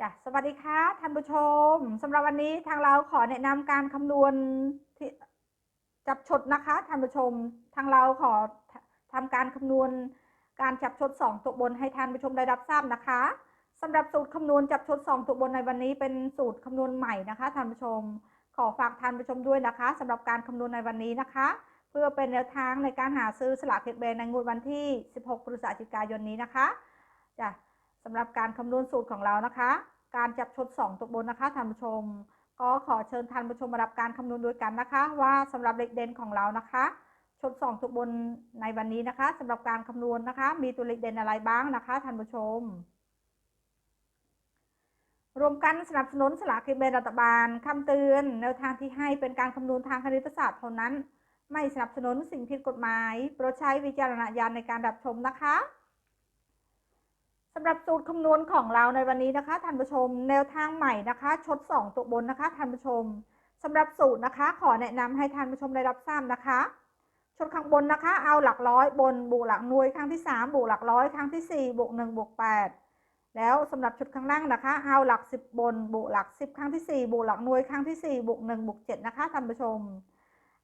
จ้ะสวัสดีค่ะท่านผู้ชมสำหรับวันนี้ทางเราขอแนะนำการคำนวณที่จับชดนะคะท่านผู้ชม ทางเราขอทำการคำนวณการจับชด2ตัวบนให้ท่านผู้ชมได้รับทราบนะคะสำหรับสูตรคำนวณจับชด2ตัวบนในวันนี้เป็นสูตรคำนวณใหม่นะคะท่านผู้ชม ขอฝากท่านผู้ชมด้วยนะคะสำหรับการคำนวณในวันนี้นะคะ เพื่อเป็นแนวทางในการหาซื้อสลากเพชรแบนในงวดวันที่ 16 พฤศจิกายนนี้นะคะจ้ะ สำหรับการคำนวณสูตรของเรานะคะ การจับชด2ตัวบนนะคะท่านผู้ชม ก็ขอเชิญท่านผู้ชมมารับการคำนวณด้วยกันนะคะ ว่าสำหรับเลขเด่นของเรานะคะชด2ตัวบนในวันนี้นะคะสำหรับการคำนวณนะคะ มีตัวเลขเด่นอะไรบ้างนะคะท่านผู้ชม รวมกันสนับสนุนสลากกินแบ่งรัฐบาลคำเตือน แนวทางที่ให้เป็นการคำนวณทางคณิตศาสตร์เท่านั้น ไม่สนับสนุนสิ่งผิดกฎหมาย โปรดใช้วิจารณญาณในการรับชมนะคะำหรับสูตรคำนวณของเราในวันนี้นะคะท่านผู้ชม แนวทางใหม่นะคะชด 2 ตัวบนนะคะท่านผู้ชมสำหรับสูตรนะคะ ขอแนะนำให้ท่านผู้ชมได้รับทราบนะคะ ชดข้างบนนะคะ เอาหลักร้อยบนบวกหลักหน่วยครั้งที่ 3 บวกหลักร้อยครั้งที่4บวก1บวก8แล้วสำหรับชุดข้างล่างนะคะ เอาหลัก 10 บนบวกหลัก 10 ครั้งที่4บวกหลักหน่วยครั้งที่4บวก1บวก7นะคะท่านผู้ชม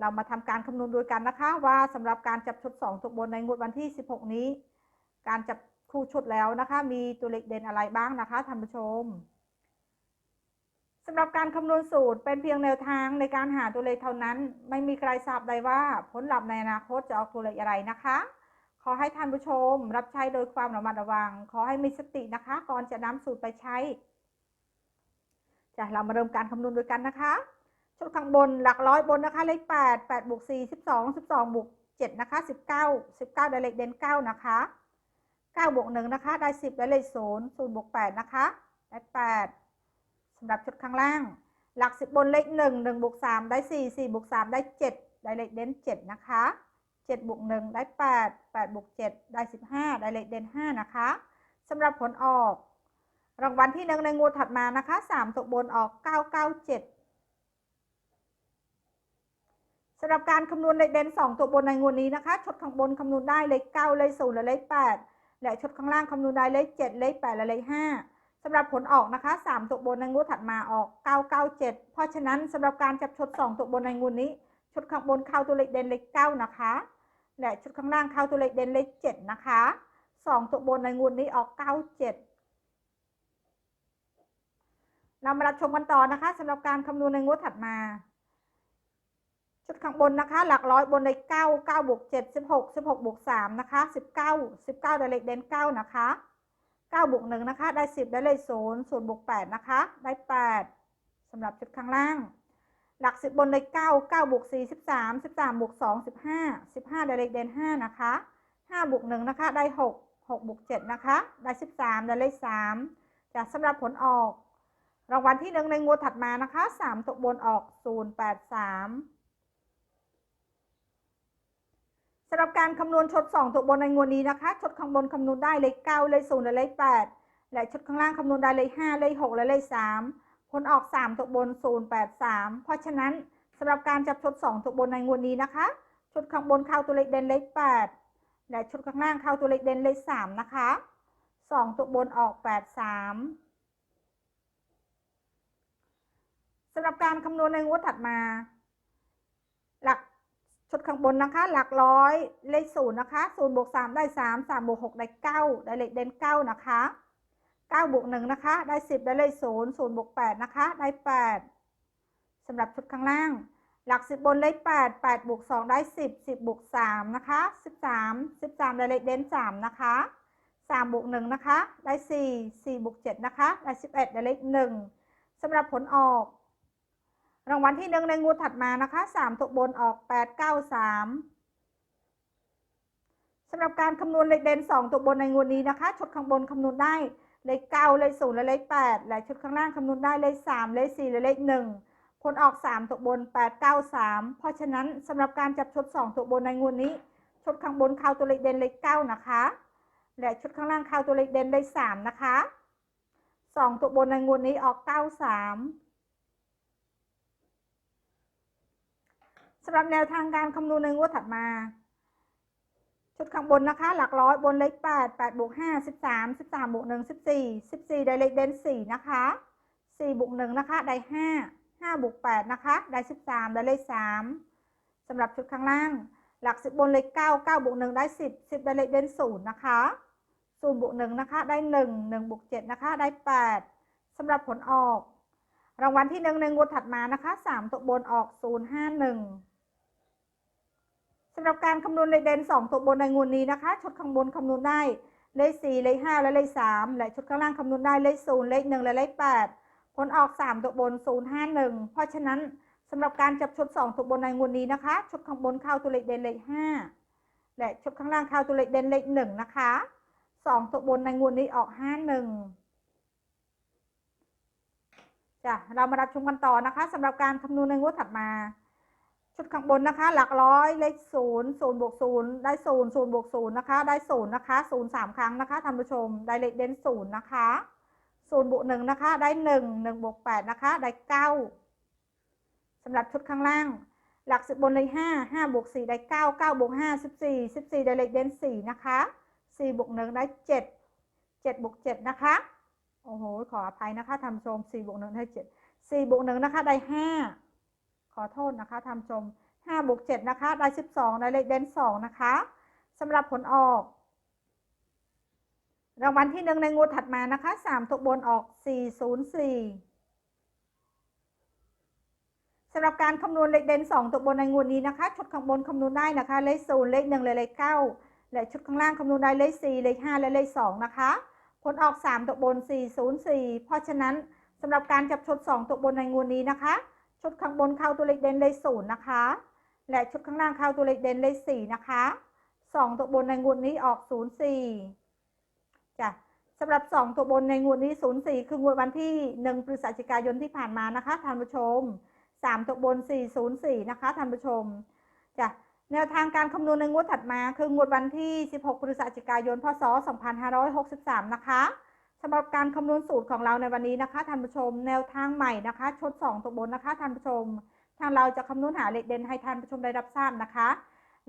เรามาทำการคำนวณด้วยกันนะคะ ว่าสำหรับการจับชุด 2 ตัวบนในงวดวันที่ 16 นี้ การจับ คู่ชุดแล้วนะคะ มีตัวเลขเด่นอะไรบ้างนะคะท่านผู้ชมสำหรับการคำนวณสูตรเป็นเพียงแนวทางในการหาตัวเลขเท่านั้น ไม่มีใครทราบได้ว่าผลลัพธ์ในอนาคตจะออกตัวเลขอะไรนะคะ ขอให้ท่านผู้ชมรับใช้โดยความระมัดระวัง ขอให้มีสตินะคะ ก่อนจะนำสูตรไปใช้จะเรามาเริ่มการคำนวณด้วยกันนะคะชุดข้างบนหลักร้อยบนนะคะ เลขแปดแปดบวกสี่สิบสองสิบสองบวกเจ็ดนะคะสิบเก้าสิบเก้าได้เลขเด่นเก้านะคะ เก้าบวกหนึ่งนะคะ ได้สิบได้เลขศูนย์ศูนย์บวกแปดนะคะ ได้แปดสำหรับชุดข้างล่าง หลักสิบบนเลขหนึ่งหนึ่งบวกสามได้สี่สี่บวกสามได้เจ็ดได้เลขเด่นเจ็ดนะคะเจ็ดบวกหนึ่งได้แปดแปดบวกเจ็ดได้สิบห้าได้เลขเด่นห้านะคะสำหรับผลออก รางวัลที่หนึ่งในงวดถัดมานะคะสามตัวบนออกเก้าเก้าเจ็ดสำหรับการคำนวณเลขเด่น2 ตัวบนในงวดนี้นะคะชุดข้างบนคำนวณได้เลข9เลข0และเลข8 และชดข้างล่างคำนวณได้เลข7เลข8และเลข5สำหรับผลออกนะคะ3ตัวบนในงวดถัดมาออก997เพราะฉะนั้นสำหรับการจับชด2ตัวบนในงวดนี้ชดข้างบนเข้าตัวเลขเด่นเลข9นะคะ และชดข้างล่างเข้าตัวเลขเด่นเลข7นะคะ2ตัวบนในงวดนี้ออก97เรามารับชมกันต่อนะคะสำหรับการคำนวณในงวดถัดมา ชุดข้างบนนะคะ หลักร้อยบนเลขเก้าเก้าบวกเจ็ดสิบหกสิบหกบวกสามนะคะสิบเก้าสิบเก้าได้เลขเด่นเก้านะคะเก้าบวกหนึ่งนะคะ ได้สิบได้เลขศูนย์ศูนย์บวกแปดนะคะ ได้แปดสำหรับชุดข้างล่าง หลักสิบบนเลขเก้าเก้าบวกสี่สิบสามสิบสามบวกสองสิบห้าสิบห้าได้เลขเด่นห้านะคะห้าบวกหนึ่งนะคะ ได้หกหกบวกเจ็ดนะคะ ได้สิบสามได้เลขสามจากสำหรับผลออกรางวัลที่หนึ่งในงวดถัดมานะคะ 3ตกบนออก 083 สำหรับการคำนวณชด 2 ตัวบนในงวดนี้นะคะ ชดข้างบนคำนวณได้เลข9เลข0และเลข8 และชดข้างล่างคำนวณได้เลข5เลข6และเลข3ผลออก 3 ตัวบน 083 เพราะฉะนั้นสำหรับการจับชด 2 ตัวบนในงวดนี้นะคะ ชดข้างบนเข้าตัวเลขเด่นเลข8 และชดข้างล่างเข้าตัวเลขเด่นเลข3นะคะ 2 ตัวบนออก 83สำหรับการคำนวณในงวดถัดมา ชุดข้างบนนะคะ หลักร้อยเลขศูนย์นะคะศูนย์บวกสามได้สามสามบวกหกได้เก้าได้เลขเด่นเก้านะคะเก้าบวกหนึ่งนะคะ ได้สิบได้เลขศูนย์ศูนย์บวกแปดนะคะ ได้แปดสำหรับชุดข้างล่าง หลักสิบบนเลขแปดแปดบวกสองได้สิบสิบบวกสามนะคะสิบสามสิบสามได้เลขเด่นสามนะคะสามบวกหนึ่งนะคะ ได้สี่สี่บวกเจ็ดนะคะ ได้สิบเอ็ดได้เลขหนึ่งสำหรับผลออก รางวัลที่หนึ่งในงวดถัดมานะคะสามตัวบนออกแปดเก้าสามสำหรับการคำนวณเลขเด่นสองตัวบนในงวดนี้นะคะ ชุดข้างบนคำนวณได้เลขเก้าเลขศูนย์และเลขแปดและชุดข้างล่างคำนวณได้เลขสามเลขสี่และเลขหนึ่งผลออกสามตัวบนแปดเก้าสามเพราะฉะนั้นสำหรับการจับชุดสองตัวบนในงวดนี้ชุดข้างบนเข้าตัวเลขเด่นเลขเก้านะคะ และชุดข้างล่างเข้าตัวเลขเด่นเลขสามนะคะสองตัวบนในงวดนี้ออกเก้าสาม สำหรับแนวทางการคำนวณในงวดถัดมา ชุดข้างบนนะคะ หลักร้อยบนเลขแปดแปดบวกห้าสิบสามสิบสามบวกหนึ่งสิบสี่สิบสี่ได้เลขเด่นสี่นะคะสี่บวกหนึ่งนะคะได้ห้าห้าบวกแปดนะคะได้สิบสามได้เลขสามสำหรับชุดข้างล่าง หลักสิบบนเลขเก้าเก้าบวกหนึ่งได้สิบสิบได้เลขเด่นศูนย์นะคะศูนย์บวกหนึ่งนะคะได้หนึ่งหนึ่งบวกเจ็ดนะคะได้แปดสำหรับผลออก รางวัลที่หนึ่งในงวดถัดมานะคะสามตัวบนออกศูนย์ห้าหนึ่ง สำหรับการคำนวณเลขเด่น2 ตัวบนในงวดนี้นะคะ ชุดข้างบนคำนวณได้เลข4เลข5และเลข3และชุดข้างล่างคำนวณได้เลข0เลข1และเลข8ผลออก 3 ตัวบน 051 เพราะฉะนั้นสำหรับการจับชุด 2 ตัวบนในงวดนี้นะคะ ชุดข้างบนเข้าตัวเลขเด่นเลข 5 และชุดข้างล่างเข้าตัวเลขเด่นเลข 1 นะคะ 2 ตัวบนในงวดนี้ออก 51จ้ะเรามารับชมกันต่อนะคะสำหรับการคำนวณในงวดถัดมา ชุดข้างบนนะคะ หลักร้อยเลขศูนย์ศูนย์บวกศูนย์ได้ศูนย์ศูนย์บวกศูนย์นะคะ ได้ศูนย์นะคะศูนย์สามครั้งนะคะท่านผู้ชม ได้เลขเด่นศูนย์นะคะศูนย์บวกหนึ่งนะคะ ได้หนึ่งหนึ่งบวกแปดนะคะ ได้เก้าสำหรับชุดข้างล่าง หลักสิบบนเลยห้าห้าบวกสี่ได้เก้าเก้าบวกห้าสิบสี่สิบสี่ได้เลขเด่นสี่นะคะสี่บวกหนึ่งได้เจ็ดเจ็ดบวกเจ็ดนะคะโอ้โหขออภัยนะคะท่านผู้ชมสี่บวกหนึ่งได้เจ็ดสี่บวกหนึ่งนะคะ ได้ห้า ขอโทษนะคะท่านผู้ชม5บวก7นะคะ ได้ 12ได้เลขเด่น2นะคะสำหรับผลออก รางวัลที่หนึ่งในงวดถัดมานะคะ 3ตัวบนออก 404สำหรับการคำนวณเลขเด่น2ตัวบนในงวดนี้นะคะชุดข้างบนคำนวณได้นะคะ เลข0เลข1และเลข9และชุดข้างล่างคำนวณได้เลข4เลข5และเลข2นะคะ ผลออก 3ตัวบน 404 เพราะฉะนั้นสำหรับการจับชุด2ตัวบนในงวดนี้นะคะ ชุดข้างบนเข้าตัวเลขเด่นเลขศูนย์นะคะ และชุดข้างล่างเข้าตัวเลขเด่นเลขสี่นะคะสองตัวบนในงวดนี้ออกศูนย์สี่จ้ะสำหรับสองตัวบนในงวดนี้ศูนย์สี่คืองวดวันที่หนึ่งพฤศจิกายนที่ผ่านมานะคะท่านผู้ชมสามตัวบนสี่ศูนย์สี่นะคะท่านผู้ชมจ้ะแนวทางการคำนวณในงวดถัดมาคืองวดวันที่ 16 พฤศจิกายน พศ 2563 นะคะ สำหรับการคำนวณสูตรของเราในวันนี้นะคะท่านผู้ชม แนวทางใหม่นะคะชด 2 ตัวบนนะคะท่านผู้ชม ทางเราจะคำนวณหาเลขเด่นให้ท่านผู้ชมได้รับทราบนะคะ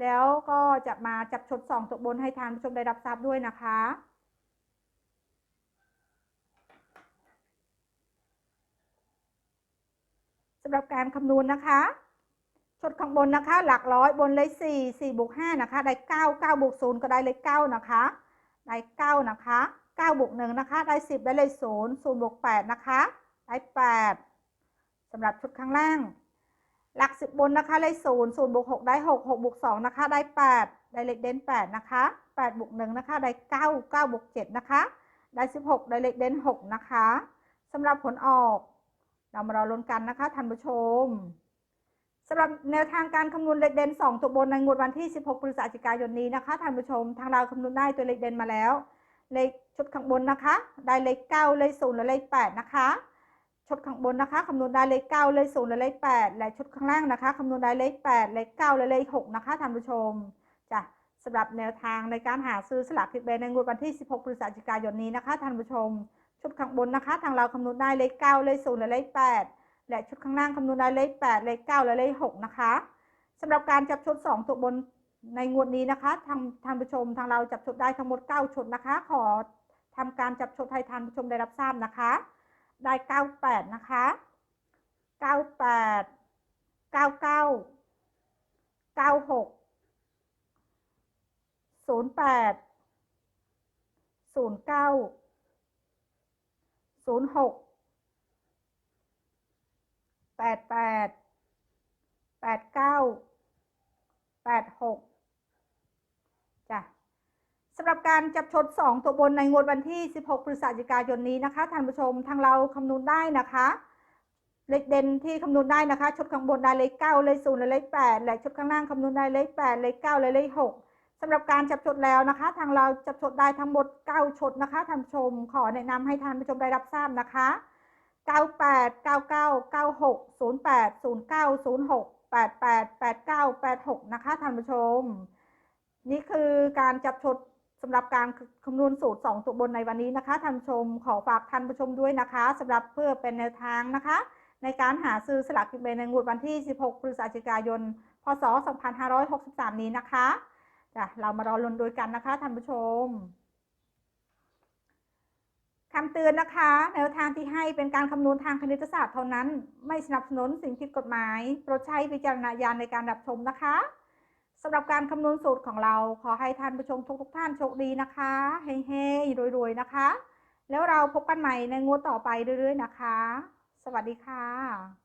แล้วก็จะมาจับชด 2 ตัวบนให้ท่านผู้ชมได้รับทราบด้วยนะคะสำหรับการคำนวณนะคะชดข้างบนนะคะหลักร้อยบนเลข4 4บวก5นะคะ ได้9 9บวก0ก็ได้เลข9นะคะ ได้9นะคะ 9บวก1นะคะ ได้ 10 ได้เลข0 0บวก8นะคะ ได้ 8สำหรับชุดข้างล่าง หลัก 10 บนนะคะ เลข0 0บวก6ได้ 6 6บวก2นะคะ ได้ 8 ได้เลขเด่น8นะคะ8บวก1นะคะ ได้ 9 9บวก7นะคะ ได้ 16 ได้เลขเด่น6นะคะสำหรับผลออก เรามารอลุ้นกันนะคะท่านผู้ชมสำหรับแนวทางการคำนวณเลขเด่น2 ตัวบนในงวดวันที่ 16 พฤศจิกายนนี้นะคะท่านผู้ชม ทางเราคำนวณได้ตัวเลขเด่นมาแล้ว เลขชุดข้างบนนะคะ ได้เลข9เลข0และเลข8นะคะชุดข้างบนนะคะคำนวณได้เลข9เลข0และเลข8และชุดข้างล่างนะคะคำนวณได้เลข8เลข9และเลข6นะคะท่านผู้ชมจ้ะสำหรับแนวทางในการหาซื้อสลากกินแบ่งในงวดวันที่ 16 พฤศจิกายนนี้นะคะท่านผู้ชม ชุดข้างบนนะคะ ทางเราคำนวณได้เลข9เลข0และเลข8และชุดข้างล่างคำนวณได้เลข8เลข9และเลข6นะคะสำหรับการจับชุด 2 ตัวบน ในงวดนี้นะคะทางท่านผู้ชมทางเราจับชดได้ทั้งหมด 9ชดนะคะ ขอทำการจับชดให้ท่านผู้ชมได้รับทราบนะคะ ได้ 98 นะคะ 98 99 96 08 09 06 88 89 86จ้ะ สำหรับการจับชด2ตัวบนในงวดวันที่ 16 พฤศจิกายนนี้นะคะท่านผู้ชมทางเราคำนวณได้นะคะ เลขเด่นที่คำนวณได้นะคะ ชุดข้างบนได้เลข9เลข0และเลข8และชุดข้างล่างคำนวณได้เลข8เลข9และเลข6สำหรับการจับชดแล้วนะคะ ทางเราจับชดได้ทั้งหมด 9ชดนะคะท่านผู้ชม ขอแนะนำให้ท่านผู้ชมได้รับทราบนะคะ 98 99 96 08 09 06 88 89 86 นะคะท่านผู้ชม นี่คือการจับชด สำหรับการคำนวณสูตร 2 ตัวบนในวันนี้นะคะท่านชมขอฝากท่านผู้ชมด้วยนะคะสำหรับเพื่อเป็นแนวทางนะคะ ในการหาซื้อสลากกินแบ่งในงวดวันที่ 16 พฤศจิกายน พศ 2563 นี้นะคะจ้ะเรามารอลุ้นด้วยกันนะคะท่านผู้ชมคำเตือนนะคะแนวทางที่ให้เป็นการคำนวณทางคณิตศาสตร์เท่านั้น ไม่สนับสนุนสิ่งผิดกฎหมาย โปรดใช้วิจารณญาณในการรับชมนะคะ สำหรับการคำนวณสูตรของเราขอให้ท่านผู้ชมทุกๆท่านโชคดีนะคะเฮ้ๆรวยๆนะคะ แล้วเราพบกันใหม่ในงวดต่อไปเรื่อยๆนะคะ สวัสดีค่ะ